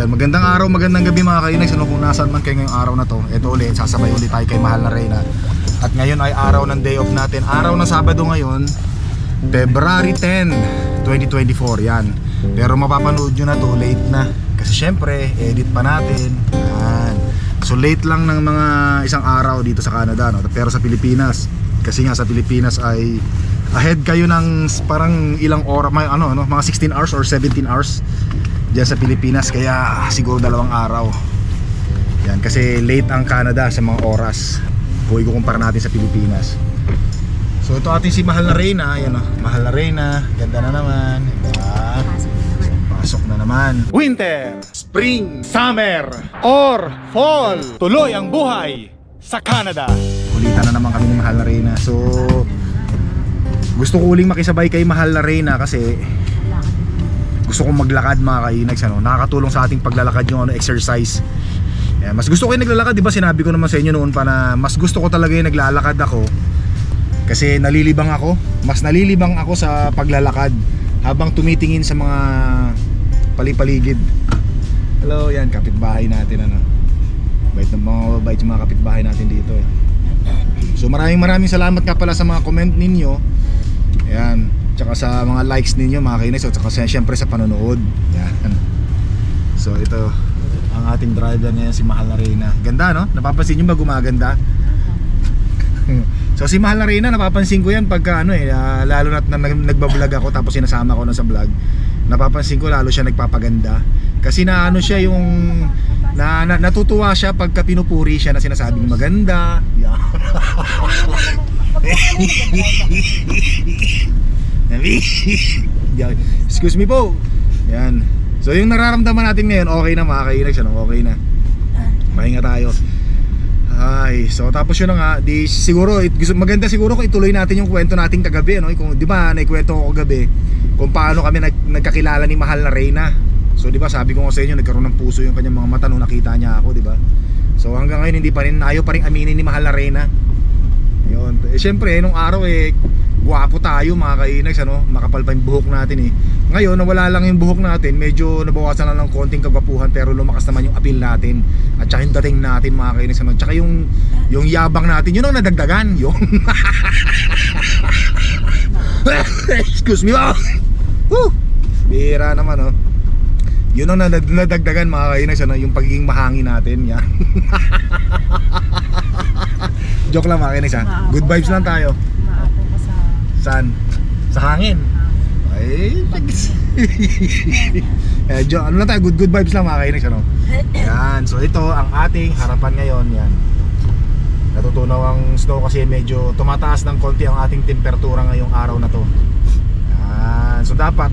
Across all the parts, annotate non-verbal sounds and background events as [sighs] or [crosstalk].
Yan, magandang araw, magandang gabi mga kainags. Ano kung nasaan man kayo ngayong araw na to. Ito ulit, sasabay ulit tayo kay Mahal na Reyna. At ngayon ay araw ng day off natin. Araw ng Sabado ngayon, February 10, 2024. Yan. Pero mapapanood nyo na to, late na. Kasi syempre, edit pa natin. Yan. So late lang ng mga isang araw dito sa Canada. No? Pero sa Pilipinas, kasi nga sa Pilipinas ay ahead kayo ng parang ilang oras, may ano, ano, mga 16 hours or 17 hours diyan sa Pilipinas. Kaya siguro dalawang araw. Yan kasi late ang Canada sa mga oras. Kung ikukumpara natin sa Pilipinas. So ito ating si Mahal na Reyna. Yan o, Mahal na Reyna. Ganda na naman. Pasok na naman. Winter, Spring summer, or fall. Tuloy ang buhay sa Canada. kulitan na naman kami ni Mahal na Reyna. So gusto ko uling makisabay kay Mahal na Reyna kasi gusto kong maglakad mga kainags ano, nakakatulong sa ating paglalakad yung ano, exercise Yan, mas gusto ko yung naglalakad, di ba sinabi ko naman sa inyo noon pa na mas gusto ko talaga yung naglalakad ako kasi nalilibang ako, mas nalilibang ako sa paglalakad habang tumitingin sa mga palipaligid. Hello, yan kapitbahay natin ano. Bait ng mga bait yung mga kapitbahay natin dito eh. So maraming maraming salamat nga pala sa mga comment ninyo. Tsaka sa mga likes ninyo mga kainis at saka sa- syempre sa panonood. Yan. So ito ang ating driver ngayon si Mahal na Reyna. Ganda no? Napapansin niyo ba gumaganda? [laughs] so si Mahal na Reyna napapansin ko yan pagka ano eh ah, lalo na, na nag- nagbablog ako tapos sinasama ko na sa vlog. Napapansin ko lalo siya nagpapaganda. Kasi na ano siya yung na, na natutuwa siya pagka pinupuri siya na sinasabing maganda. Yan. [laughs] [laughs] Excuse me po. Yan. So yung nararamdaman natin ngayon, okay na mga kainags, ano, okay na. Pahinga tayo. Ay, so tapos yun na nga, di siguro gusto maganda siguro kung ituloy natin yung kwento nating kagabi, no? Kung 'di ba, naikwento ko kagabi kung paano kami nag, nagkakilala ni Mahal na Reyna. So 'di ba, sabi ko nga sa inyo, nagkaroon ng puso yung kanyang mga mata nung nakita niya ako, 'di ba? So hanggang ngayon hindi pa rin ayaw pa rin aminin ni Mahal na Reyna. Yun. Eh, syempre, nung araw eh, gwapo tayo mga kainags, ano? Makapal pa yung buhok natin eh. Ngayon, nawala lang yung buhok natin, medyo nabawasan lang ng konting kagwapuhan pero lumakas naman yung appeal natin. At saka yung dating natin mga kainags, ano? Tsaka yung, yung yabang natin, yun ang nadagdagan. Yung... [laughs] Excuse me, oh! Woo! Bira naman, oh. Yun ang nad- nadagdagan mga kainags, ano? Yung pagiging mahangin natin, yan. [laughs] Joke lang mga kainags, ha? Good vibes lang tayo. Saan? Sa hangin. Ay, [laughs] eh, jo, ano lang tayo, good good vibes lang mga kainis, ano? Yan, so ito ang ating harapan ngayon, yan. Natutunaw ang snow kasi medyo tumataas ng konti ang ating temperatura ngayong araw na to. Yan, so dapat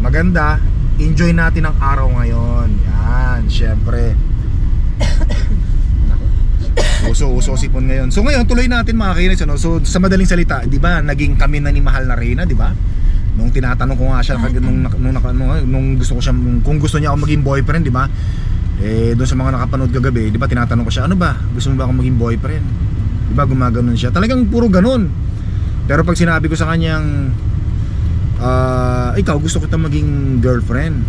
maganda, enjoy natin ang araw ngayon. Yan, syempre. Uso-uso sipon ngayon. So ngayon, tuloy natin mga kainis, ano? So sa madaling salita, di ba, naging kami na ni Mahal na Reyna, di ba? Nung tinatanong ko nga siya, kag- nung, nung, nung, nung, gusto ko siya, kung gusto niya ako maging boyfriend, di ba? Eh, doon sa mga nakapanood kagabi, di ba, tinatanong ko siya, ano ba? Gusto mo ba akong maging boyfriend? Di ba, gumaganon siya. Talagang puro ganon. Pero pag sinabi ko sa kanyang, ah, ikaw, gusto kita maging girlfriend.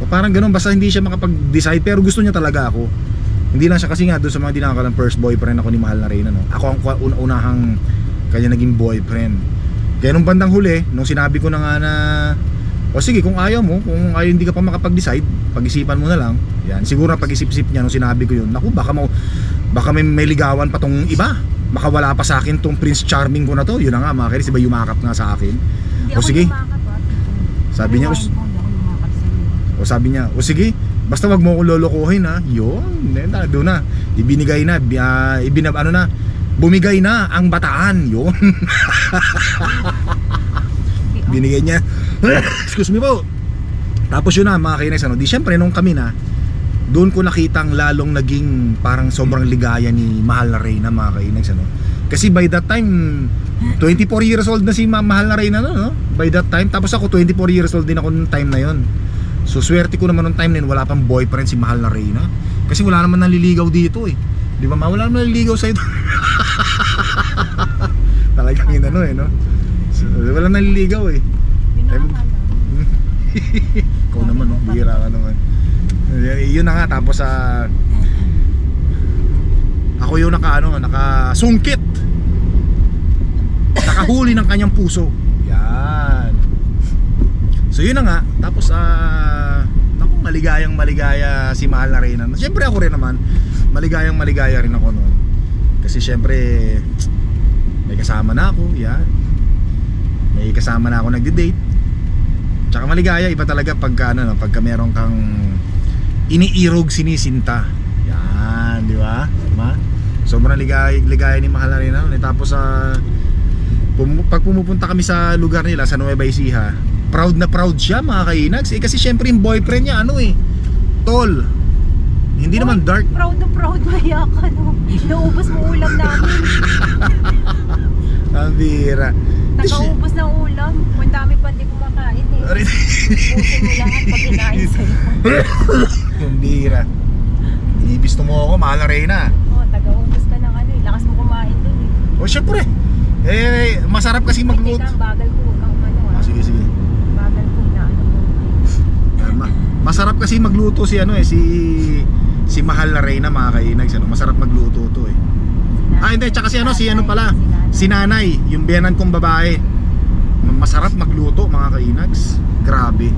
O parang ganun, basta hindi siya makapag-decide, pero gusto niya talaga ako. Hindi lang siya kasi nga doon sa mga di nakakalang first boyfriend ako ni Mahal na Reyna no. Ako ang una-unahang kanya naging boyfriend. Kaya nung bandang huli, nung sinabi ko na nga na o sige kung ayaw mo, kung ayaw hindi ka pa makapag-decide, pag-isipan mo na lang. Yan, siguro na pag-isip-isip niya nung sinabi ko yun. Naku, baka mo baka may, may ligawan pa tong iba. Baka wala pa sa akin tong Prince Charming ko na to. Yun na nga, mga kinis, iba yumakap nga sa akin. Hindi O sige. lumakad, ah. Sabi niya, Ewan "Us- ko, Hindi iyo. O sabi niya, o sige, basta wag mo akong lolokohin ha. Yun, doon na. Ibinigay na, ah, ibinab, ano na, bumigay na ang bataan. Yun. [laughs] Binigay niya. [laughs] Excuse me po. Tapos yun na, mga kainis, ano, di syempre nung kami na, doon ko nakitang lalong naging parang sobrang ligaya ni Mahal na Reyna mga kainis, ano. Kasi by that time, 24 years old na si Ma- Mahal na Reyna no, no? By that time, tapos ako 24 years old din ako nung time na yon. So swerte ko naman nung time na yun, wala pang boyfriend si Mahal na Reyna. Kasi wala naman naliligaw dito eh. Di ba? ma? Wala naman naliligaw sa'yo. [laughs] Talagang yun ano eh, no? So, wala naliligaw eh. [laughs] Ikaw naman, no? Bihira ka naman. Y- Yun na nga tapos sa ako yung naka ano, nakasungkit. Nakahuli ng kanyang puso. Yan. So yun na nga, tapos ah naku, maligayang maligaya si Mahal na Reyna. Siyempre ako rin naman, maligayang maligaya rin ako noon. Kasi siyempre may kasama na ako, yan. May kasama na ako nagde-date. Tsaka maligaya iba talaga pagka ano, no, pagka meron kang iniirog sinisinta. Yan, di ba? Ma? Sobrang ligaya, ligaya ni Mahal na rin ano. Tapos sa pum- pag pumupunta kami sa lugar nila sa Nueva Ecija, proud na proud siya mga kainags. Eh, kasi syempre yung boyfriend niya ano eh, tall. Hindi naman dark. Proud na proud maya ka no. Naubos mo ulam namin. Ang bira. Nakaubos ng ulam. Ang dami pa hindi kumakain eh. Ubusin mo lahat pag kinain sa'yo. Ang bira. Ibisto mo ako, mahal na Reyna. Oo, taga-ubos ka ng ano eh. Lakas mo kumain dun eh. O syempre. Eh, masarap kasi magluto. bagal ko. Huwag kang umano ah. Ah, sige, sige. Bagal ko na ano mo. Yan, ma- masarap kasi magluto si ano eh, si si Mahal na Reyna mga kainags. Ano? Masarap magluto to eh. Ah, hindi. Tsaka si ano, si ano pala. Si nanay, yung biyanan kong babae. Ma- Masarap magluto mga kainags. Grabe.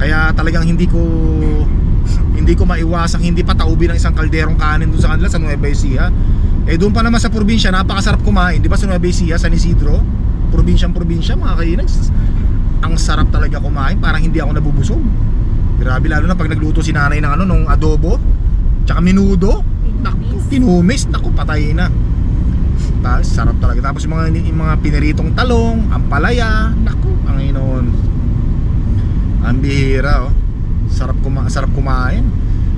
Kaya talagang hindi ko hindi ko maiwasang hindi pataubi ng isang kalderong kanin doon sa kanila sa Nueva Ecija. Eh doon pa naman sa probinsya, napakasarap kumain. Di ba sa Nueva Ecija, San Isidro? Probinsyang probinsya mga kainags. Ang sarap talaga kumain, parang hindi ako nabubusog. Grabe lalo na pag nagluto si nanay ng ano, nung adobo, tsaka minudo. Naku, tinumis, naku, patay na. Tapos, sarap talaga. Tapos yung mga, yung mga piniritong talong, ampalaya, naku, ang inoon. Ang bihira, oh. Sarap, kuma sarap kumain.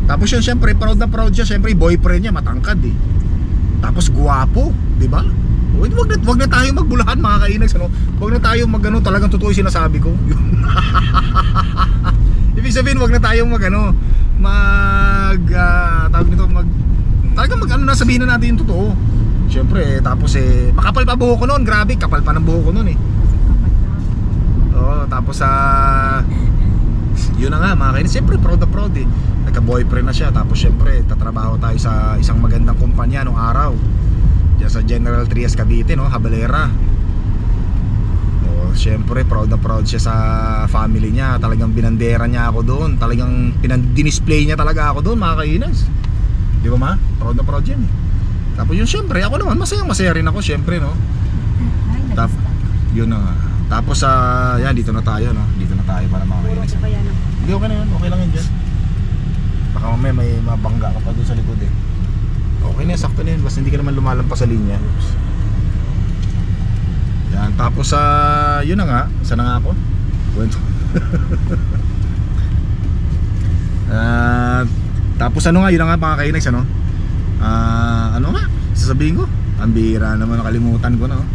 Tapos yun, syempre, proud na proud siya. Syempre, boyfriend niya, matangkad eh. Tapos, guwapo, di ba? Wag, wag na, wag na tayo magbulahan mga kainags, ano? Wag na tayo mag, ano, talagang totoo yung sinasabi ko. [laughs] [laughs] Ibig sabihin, wag na tayo mag, ano, mag, ah, tawag nito, mag, talagang mag, ano na, sabihin na natin yung totoo. Siyempre, eh, tapos eh, makapal pa buho ko noon, grabe, kapal pa ng buho ko noon eh. Oo, tapos sa yun na nga mga kainis, siyempre proud na proud eh. Nagka-boyfriend na siya, tapos siyempre tatrabaho tayo sa isang magandang kumpanya nung araw. Diyan sa General Trias Cavite, no, Habalera. Oo, siyempre proud na proud siya sa family niya. Talagang binandera niya ako doon. Talagang pinag-display niya talaga ako doon, mga kainis. Di ba ma? Proud na proud yan eh. Tapos yun siyempre, ako naman masayang masaya rin ako siyempre no. Ay, Tap, yun na nga. Tapos sa yan dito na tayo no. Dito na tayo para mga yan? Hindi okay na yun, okay lang yun dyan. Baka mamaya may mabangga ka pa doon sa likod eh. Okay na, sakto na yun. Basta hindi ka naman lumalampas sa linya. Yan, tapos sa yun na nga. Saan na nga ako? Kwento. [laughs] Ah, tapos ano nga, yun na nga mga kainags, ano? Ah, ano nga? Sasabihin ko, ang bihira naman nakalimutan ko na. oh.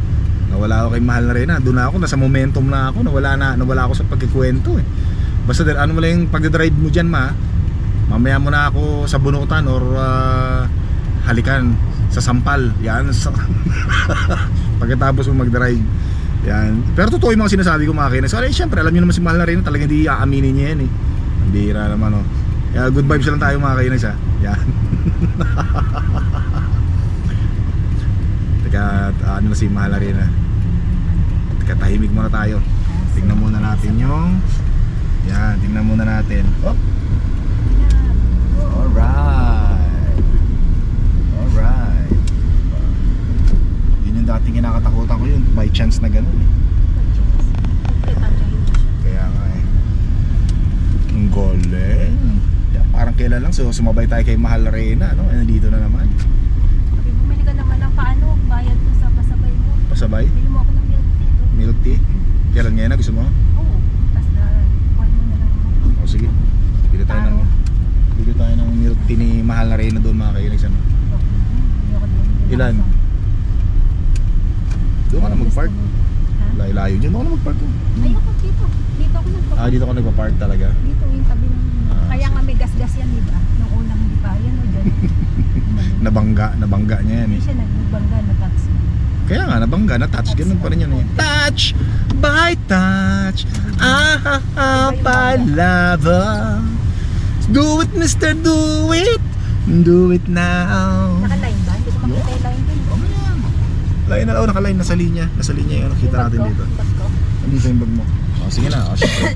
Nawala ako kay mahal na rin na. Doon ako, nasa momentum na ako. Nawala na, nawala ako sa pagkikwento eh. Basta din, ano mo lang yung pag-drive mo dyan ma. Mamaya mo na ako sa bunutan or ah, halikan sa sampal. Yan. Sa [laughs] Pagkatapos mo mag-drive. Yan. Pero totoo yung mga sinasabi ko mga kinas. So, syempre, alam niyo naman si mahal na rin. Talagang hindi aaminin niya yan eh. Ang bihira naman oh. Kaya good vibes lang tayo mga kinas ha. Yan. [laughs] Teka, ano na si mahal na rin ha. Teka, tahimik muna tayo. Tingnan muna natin yung Yan, tingnan muna natin. Oh. Yung dating kinakatakutan ko yun. By chance na ganun eh. Kaya nga eh. Ang galing. Yeah, parang kailan lang so sumabay tayo kay Mahal Reyna, no? Eh, nandito na naman. Sabi, bumili ka naman ng paano, bayad mo sa pasabay mo. Pasabay. Bili mo ako ng milk tea. doon. Milk tea. Kailan ngayon na gusto mo? Oo. Tapos na, call mo na lang. O sige. Bili tayo ng Bili tayo ng milk tea ni Mahal na Reyna doon mga kainis ano. Ilan? Ako Doon ka na mag-park. Layo-layo dyan. Doon ka na mag-park. oh. Ayoko dito. Dito ako nagpa- Ah, dito ka nagpa-park talaga. Dito yung tabi ng... Ah, Kaya nga may gas-gas yan, di ba? Nung unang hindi pa. Yan o dyan. [laughs] Nabangga, nabangga niya yan Hindi eh. siya nagbangga na taxi. Kaya nga, nabangga, na-touch, ganun pa rin yan eh. Touch by touch, ah, ah, ah, palava. Do it, Mr. Do it! Do it now! Naka-line ba? Hindi ko makita yung line Line na, oh, naka-line, nasa linya. Nasa linya yun, nakita natin Bag ko, dito. Nandito yung bag mo. Oh, sige na, oh, syempre.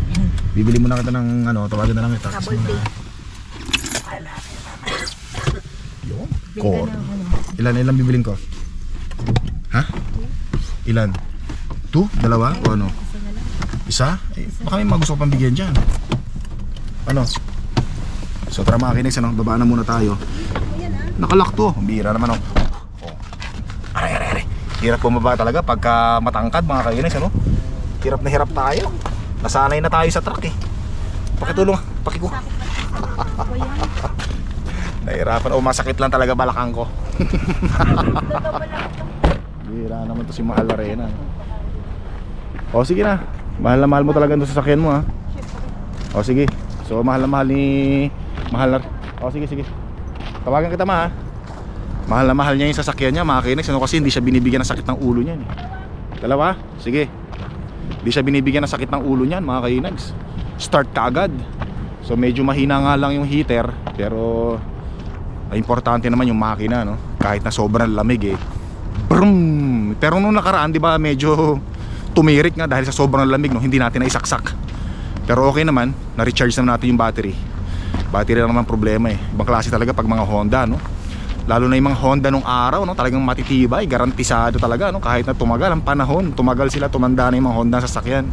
Bibili mo na kita ng, ano, tawagan na lang kita. Double pay. Yun. Ng ano. Ilan, ilan bibiling ko? Ha? Ilan? Two? Dalawa? O ano? Isa? Eh, baka may mga gusto ko pang bigyan dyan. Ano? So tara mga kinex, ano? Babaan na muna tayo. Ah. Nakalock to. Bihira naman oh. Hirap bumaba talaga pagka matangkad mga kainis, ano? Hirap na hirap tayo. Nasanay na tayo sa truck eh. Pakitulong, pakiko. Ako yan. [laughs] Nahirapan. Oh, masakit lang talaga balakang ko. [laughs] Bihira naman to si Mahal Arena. O sige na. Mahal na mahal mo talaga itong sasakyan mo ha. O sige. So mahal na mahal ni Mahal na O sige sige. Tawagan kita ma ha. Mahal na mahal niya yung sasakyan niya mga. Ano kasi hindi siya binibigyan ng sakit ng ulo niyan eh. Dalawa? Sige. Hindi siya binibigyan ng sakit ng ulo niyan mga kinex. Start ka agad. So medyo mahina nga lang yung heater pero ay importante naman yung makina no. Kahit na sobrang lamig eh. Brum! Pero nung nakaraan, 'di ba, medyo tumirik nga dahil sa sobrang lamig no, hindi natin naisaksak. Pero okay naman, na-recharge naman natin yung battery. Battery lang naman problema eh. Ibang klase talaga pag mga Honda no. Lalo na yung mga Honda nung araw no, talagang matitibay, garantisado talaga no, kahit na tumagal ang panahon, tumagal sila, tumanda na yung mga Honda sa sasakyan.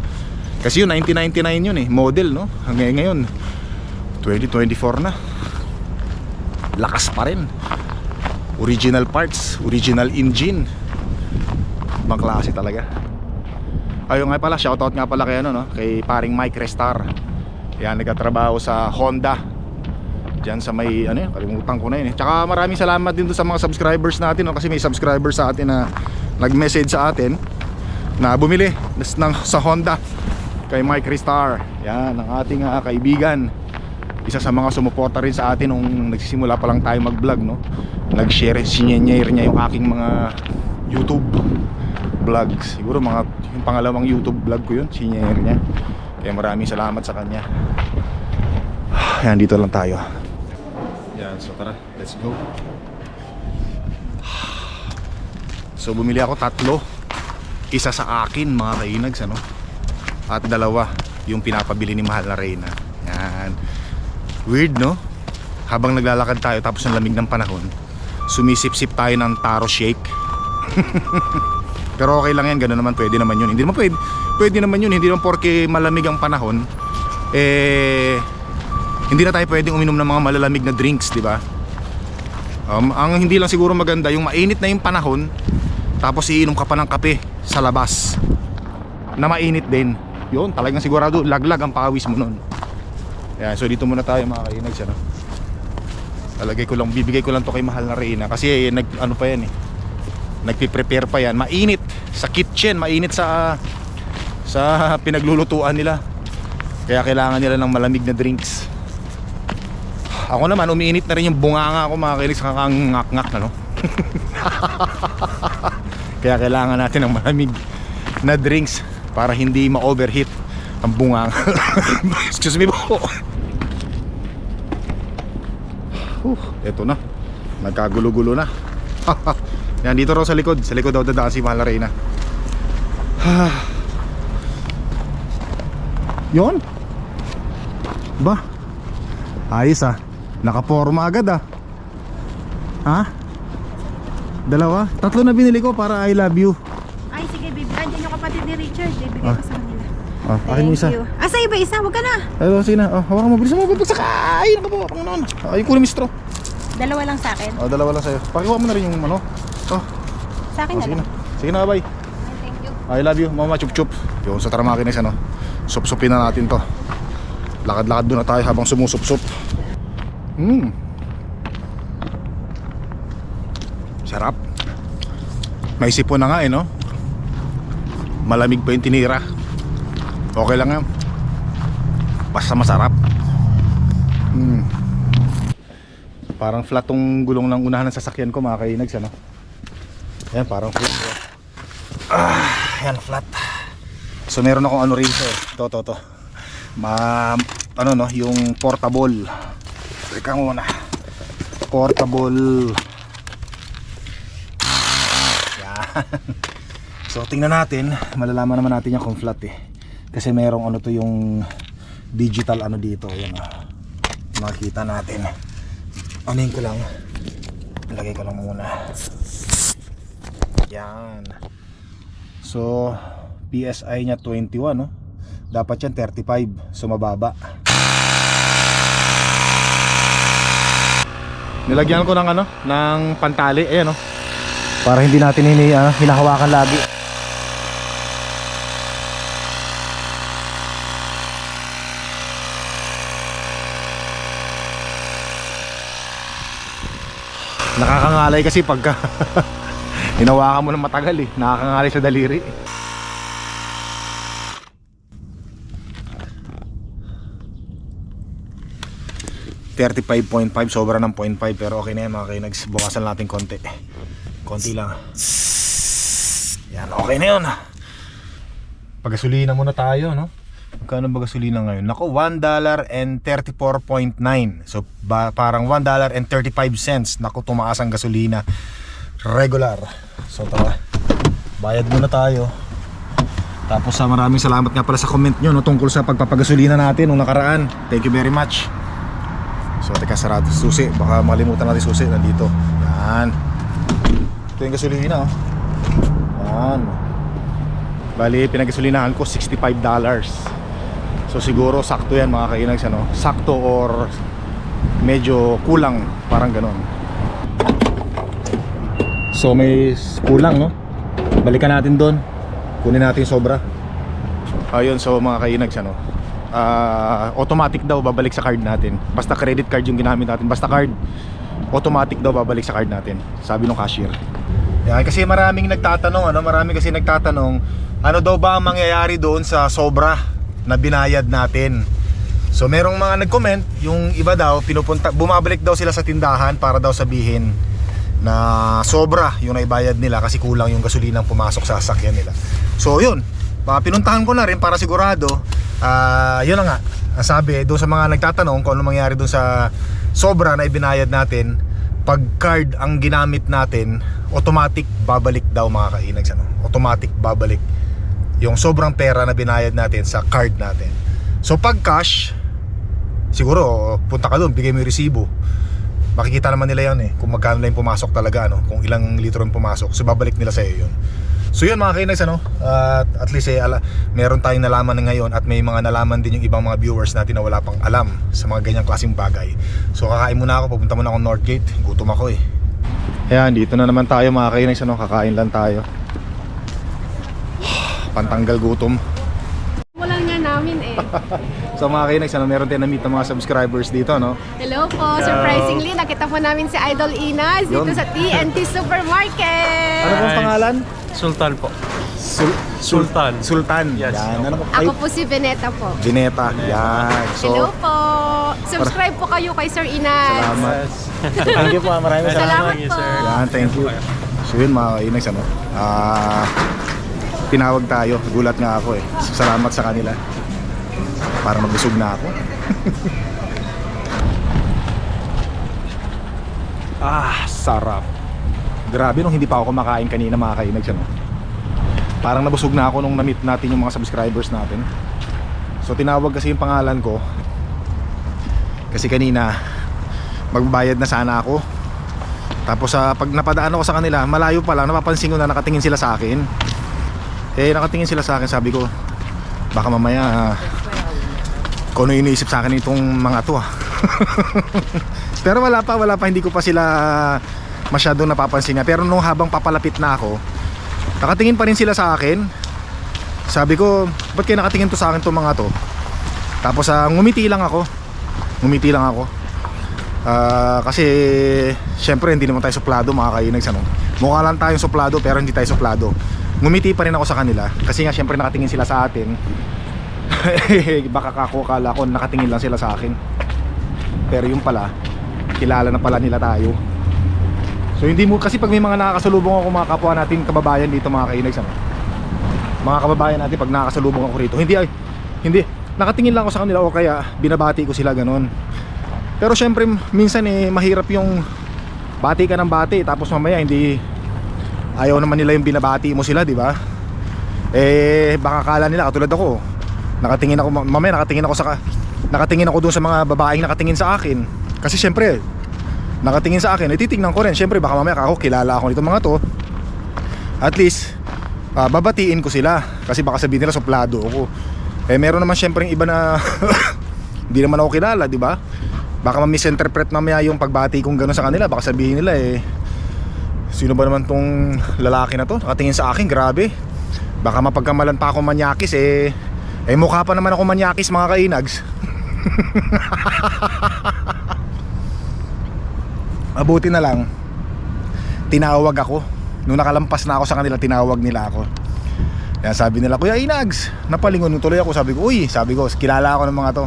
Kasi yun 1999 yun eh, model no. Hanggang ngayon 2024 na. Lakas pa rin original parts, original engine. Ibang klase talaga. Ayun nga pala, shoutout nga pala kay ano no, kay paring Mike Restar. Yan nagtatrabaho sa Honda. Diyan sa may ano yun, kalimutan ko na yun. eh. Tsaka maraming salamat din doon sa mga subscribers natin kasi may subscribers sa atin na nag-message sa atin na bumili ng sa Honda kay Mike Restar. Yan ang ating ah, kaibigan isa sa mga sumuporta rin sa atin nung nagsisimula pa lang tayo mag-vlog no nag-share sinyenyer niya yung aking mga YouTube vlogs siguro mga yung pangalawang YouTube vlog ko yun sinyenyer niya kaya maraming salamat sa kanya [sighs] yan dito lang tayo yan so tara let's go. So bumili ako tatlo. Isa sa akin mga kainags ano? At dalawa yung pinapabili ni Mahal na Reyna. Yan. Weird no? Habang naglalakad tayo tapos ang lamig ng panahon Sumisip-sip tayo ng taro shake. [laughs] Pero okay lang yan, gano'n naman pwede naman yun. Hindi naman pwede, pwede naman yun Hindi naman porke malamig ang panahon. Eh Hindi na tayo pwedeng uminom ng mga malalamig na drinks, di ba? Um, ang hindi lang siguro maganda Yung mainit na yung panahon Tapos iinom ka pa ng kape sa labas Na mainit din Yun, talagang sigurado laglag ang pawis mo nun yan, so dito muna tayo mga kainags ano. Talagay ko lang, bibigay ko lang to kay mahal na Reyna kasi eh, nag ano pa yan eh. Nagpi-prepare pa yan. Mainit sa kitchen, mainit sa sa pinaglulutuan nila. Kaya kailangan nila ng malamig na drinks. Ako naman umiinit na rin yung bunganga ko mga kainags kakangak-ngak ano. [laughs] Kaya kailangan natin ng malamig na drinks para hindi ma-overheat ang bunga. [laughs] Excuse me po. Uh, eto na. Nagkagulo-gulo na. [laughs] Yan dito raw sa likod. Sa likod daw dadaan si Mahal na Reyna. [sighs] Yon. Ba? Ayos ah. Nakaporma agad ah. Ha? Dalawa? Tatlo na binili ko para I love you. Ay, sige, baby. Andiyan yung kapatid ni Richard. Bibigay ko sa kanila. Ah, akin yung isa. you. Ah, sa iba isa. Huwag ka na. Ayun, sige na. Oh, hawakan mo. Bilisan mo. Babagsak. Ay, po. Panginoon. Ay, kunin mo straw. Dalawa lang sa akin. Oh, dalawa lang sa'yo. Pakiwa mo na rin yung ano. Oh, Sa akin oh na sige lang. na. Sige na, bye. Ay, Thank you. I love you, mama chup chup. Yung sa Taramakinis, ano. Sup-supin na natin to. Lakad-lakad doon na tayo habang sumusup-sup. Hmm. Sarap. May sipon na nga eh, no? Malamig pa yung tinira. Okay lang yan. Basta masarap. Hmm. Parang flat tong gulong ng unahan ng sasakyan ko mga kainags ano. Ayan parang flat. Ah, ayan flat. So meron akong ano rin to. To to to. Ma ano no, yung portable Teka muna. Portable. Yan. So tingnan natin, malalaman naman natin yan kung flat eh. Kasi merong ano to yung digital ano dito, yan ah. Makikita natin. Anin ko lang. Lagay ko lang muna. Yan. So, PSI niya 21, no? Dapat yan 35, so mababa. Nilagyan ko ng ano, ng pantali, ayan no. Para hindi natin hini, ah, hinahawakan lagi. Nakakangalay kasi pagka [laughs] hinawakan mo ng matagal eh. Nakakangalay sa daliri. .5 sobra ng 0.5 pero okay na yan mga kainags. Bukasan natin konti. Konti lang. Yan okay na yun. Pagasolina muna tayo no? Magkano ba gasolina ngayon? Nako 1 dollar and 34.9 so ba, parang 1 dollar and 35 cents. Nako tumaas ang gasolina. Regular. So tara. Bayad muna tayo. Tapos sa maraming salamat nga pala sa comment nyo no, tungkol sa pagpapagasolina natin nung nakaraan. Thank you very much So teka sarado susi. Baka makalimutan natin susi. Nandito. Yan. Ito yung gasolina oh. Yan. Bali pinagasolinahan ko $65 So siguro sakto yan mga kainags ano? Sakto or Medyo kulang. Parang ganon So may kulang no? Balikan natin doon Kunin natin sobra. Ayun so mga kainags ano ah, automatic daw babalik sa card natin. Basta credit card yung ginamit natin. Basta card, automatic daw babalik sa card natin. Sabi ng cashier. Yan, kasi maraming nagtatanong, ano, marami kasi nagtatanong, ano daw ba ang mangyayari doon sa sobra na binayad natin? So merong mga nag-comment, yung iba daw pinupunta bumabalik daw sila sa tindahan para daw sabihin na sobra yung naibayad nila kasi kulang yung gasolinang pumasok sa sasakyan nila. So yun, pa pinuntahan ko na rin para sigurado. Ah yun na nga. Ang doon sa mga nagtatanong kung ano mangyari doon sa sobra na ibinayad natin pag card ang ginamit natin automatic babalik daw mga kainags ano? automatic babalik yung sobrang pera na binayad natin sa card natin. So pag cash siguro punta ka doon bigay mo yung resibo. Makikita naman nila yan eh kung magkano lang pumasok talaga ano? Kung ilang litro yung pumasok. So babalik nila sa iyo yun so yun mga kinags ano at at least eh, ala, meron tayong nalaman na ngayon at may mga nalaman din yung ibang mga viewers natin na wala pang alam sa mga ganyang klaseng bagay so kakain muna ako pupunta muna ako Northgate gutom ako eh Ayan, dito na naman tayo mga kinags ano kakain lang tayo [sighs] pantanggal gutom Wala nga namin eh. [laughs] So mga kinags, ano, meron din na-meet ng mga subscribers dito, no? Hello po. Surprisingly, nakita po namin si Idol Inas dito Yun. sa TNT Supermarket. Ano pong pangalan? Sultan po. Sul Sultan. Sultan. Yes. Yan. Ano po? Ay, Ako po si Veneta po. Bineta. Yan. Hello So, po. Subscribe po kayo kay Sir Inas. salamat. Thank you po. ah. Maraming salamat. Salamat Thank you, po. sir. Yan, thank you. So yun mga kainags, ano? Ah, tinawag tayo. Gulat nga ako eh. So, salamat sa kanila. Para mabusog na ako. [laughs] ah, sarap. Grabe nung hindi pa ako kumakain kanina mga kainags, ano? Parang nabusog na ako nung na-meet natin yung mga subscribers natin. So tinawag kasi yung pangalan ko. Kasi kanina magbayad na sana ako. Tapos sa pag napadaan ako sa kanila, malayo pa lang napapansin ko na nakatingin sila sa akin. Eh nakatingin sila sa akin, sabi ko baka mamaya ah, kung ano iniisip sa akin itong mga to ah. [laughs] Pero wala pa, wala pa hindi ko pa sila masyadong napapansin niya. Pero nung habang papalapit na ako, nakatingin pa rin sila sa akin. Sabi ko, ba't kayo nakatingin to sa akin tong mga to? Tapos ah, ngumiti lang ako. Ngumiti lang ako. Ah, kasi syempre hindi naman tayo suplado mga kainags ano. Mukha lang tayong suplado pero hindi tayo suplado. Ngumiti pa rin ako sa kanila kasi nga syempre nakatingin sila sa atin. [laughs] Baka kako kala ko nakatingin lang sila sa akin. Pero yung pala, kilala na pala nila tayo. So hindi mo kasi pag may mga nakakasalubong ako mga kapwa natin kababayan dito mga kainags ano. Mga kababayan natin pag nakakasalubong ako rito, hindi ay hindi nakatingin lang ako sa kanila o kaya binabati ko sila ganon. Pero syempre minsan eh mahirap yung bati ka ng bati tapos mamaya hindi ayaw naman nila yung binabati mo sila, di ba? Eh baka kala nila katulad ako. Nakatingin ako mamaya nakatingin ako sa ka- nakatingin ako doon sa mga babaeng nakatingin sa akin. Kasi syempre nakatingin sa akin, eh titignan ko rin. Syempre baka mamaya ako kilala ako nito mga to. At least ah, babatiin ko sila kasi baka sabihin nila suplado ako. Eh meron naman syempre yung iba na [laughs] hindi naman ako kilala, di ba? Baka ma-misinterpret mamaya yung pagbati kong gano'n sa kanila. Baka sabihin nila eh, sino ba naman tong lalaki na to? Nakatingin sa akin, grabe. Baka mapagkamalan pa ako manyakis eh. Eh mukha pa naman ako manyakis mga kainags. [laughs] Mabuti na lang, tinawag ako. Nung nakalampas na ako sa kanila, tinawag nila ako. Kaya sabi nila, Kuya Inags, napalingon nung tuloy ako. Sabi ko, uy, sabi ko, kilala ako ng mga to.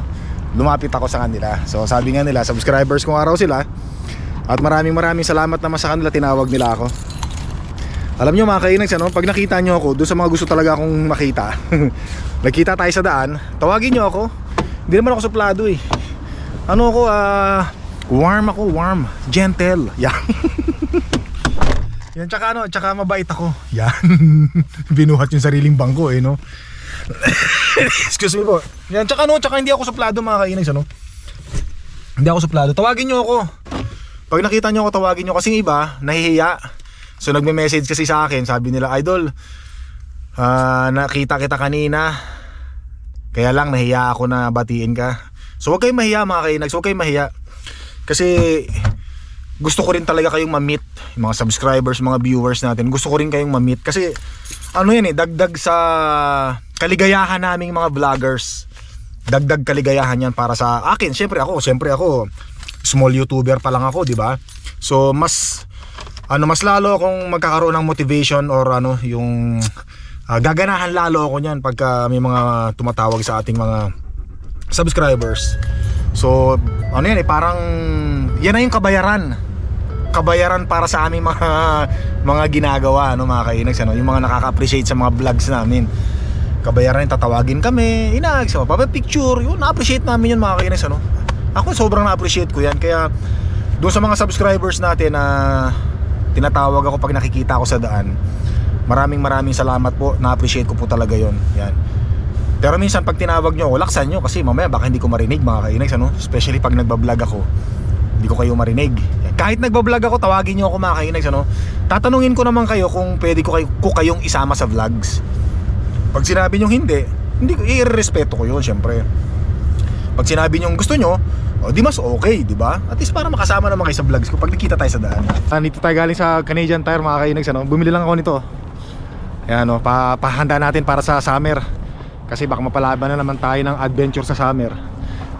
Lumapit ako sa kanila. So sabi nga nila, subscribers kong araw sila. At maraming maraming salamat naman sa kanila, tinawag nila ako. Alam nyo mga kainags, ano, pag nakita nyo ako, doon sa mga gusto talaga akong makita. [laughs] Nagkita tayo sa daan, tawagin nyo ako. Hindi naman ako suplado eh. Ano ako, ah, warm ako, warm, gentle. Yan. [laughs] Yan, tsaka ano, tsaka mabait ako. Yan. [laughs] Binuhat yung sariling bangko eh, no? [laughs] Excuse me po. Yan, tsaka ano, tsaka hindi ako suplado mga kainags, ano? Hindi ako suplado. Tawagin nyo ako. Pag nakita nyo ako, tawagin nyo. Kasi iba, nahihiya. So nagme-message kasi sa akin, sabi nila, Idol, ah, nakita kita kanina. Kaya lang, nahiya ako na batiin ka. So huwag kayong mahiya mga kainags, huwag kayong mahiya. Kasi gusto ko rin talaga kayong ma-meet, yung mga subscribers, mga viewers natin. Gusto ko rin kayong ma-meet kasi ano yan eh, dagdag sa kaligayahan naming mga vloggers. Dagdag kaligayahan yan para sa akin. Siyempre ako, siyempre ako, small YouTuber pa lang ako, di ba? So mas ano mas lalo akong magkakaroon ng motivation or ano yung ah, gaganahan lalo ako niyan pagka may mga tumatawag sa ating mga subscribers. So, ano yan eh, parang yan na yung kabayaran. Kabayaran para sa aming mga [laughs] mga ginagawa, ano mga kainags, ano, yung mga nakaka-appreciate sa mga vlogs namin. Kabayaran yung tatawagin kami, inags, so, picture, yun, na-appreciate namin yun mga kainags, ano. Ako sobrang na-appreciate ko yan, kaya doon sa mga subscribers natin na tinatawag ako pag nakikita ako sa daan, maraming maraming salamat po, na-appreciate ko po talaga yon yan. Pero minsan pag tinawag nyo, ako, laksan nyo kasi mamaya baka hindi ko marinig mga kainags ano? Especially pag nagbablog ako, hindi ko kayo marinig. Kahit nagbablog ako, tawagin nyo ako mga kainags ano? Tatanungin ko naman kayo kung pwede ko, kayo, ko kayong isama sa vlogs. Pag sinabi nyo hindi, hindi ko i-respeto ko yun syempre. Pag sinabi nyo gusto nyo, o di mas okay, di ba? At least para makasama naman kayo sa vlogs ko pag nakita tayo sa daan. Nandito tayo galing sa Canadian Tire mga kainags ano? Bumili lang ako nito. Ayan o, pa pahanda natin para sa summer. Kasi baka mapalaban na naman tayo ng adventure sa summer.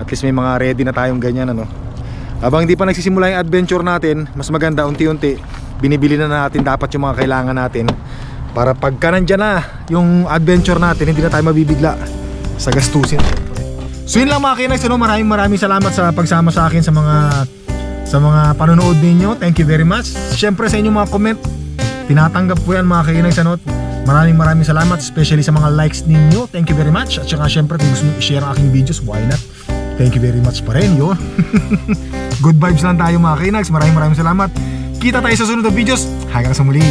At least may mga ready na tayong ganyan ano. Habang hindi pa nagsisimula yung adventure natin, mas maganda unti-unti. Binibili na natin dapat yung mga kailangan natin. Para pagka nandyan na yung adventure natin, hindi na tayo mabibigla sa gastusin. So yun lang mga kinags, ano, maraming maraming salamat sa pagsama sa akin sa mga sa mga panonood ninyo. Thank you very much. Siyempre sa inyong mga comment, tinatanggap ko yan mga kinags, ano. Maraming maraming salamat, especially sa mga likes ninyo. Thank you very much. At saka siyempre kung gusto nyo i-share ang aking videos, why not? Thank you very much pa rin, yun. [laughs] Good vibes lang tayo mga kinags. Maraming maraming salamat. Kita tayo sa sunod na videos. Hanggang sa muli.